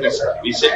Dice, dice,